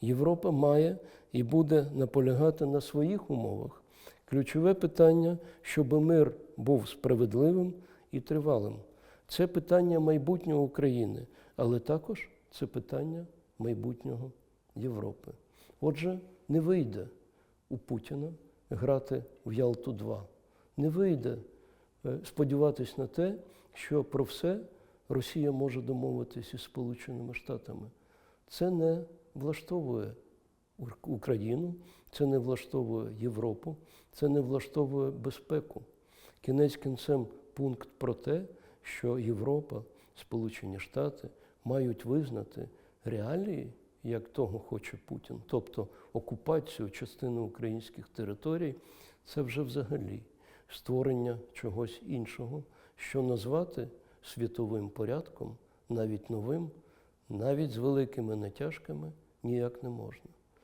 Європа має і буде наполягати на своїх умовах. Ключове питання, щоб мир був справедливим і тривалим. Це питання майбутнього України, але також це питання майбутнього Європи. Отже, не вийде у Путіна грати в Ялту 2 Не вийде е, сподіватись на те, що про все Росія може домовитись із Сполученими Штатами. Це не влаштовує Україну, це не влаштовує Європу, це не влаштовує безпеку. Кінець кінцем пункт про те, що Європа, Сполучені Штати мають визнати реалії, як того хоче Путін, тобто окупацію частини українських територій, це вже взагалі створення чогось іншого, що назвати світовим порядком, навіть новим, навіть з великими натяжками, ніяк не можна.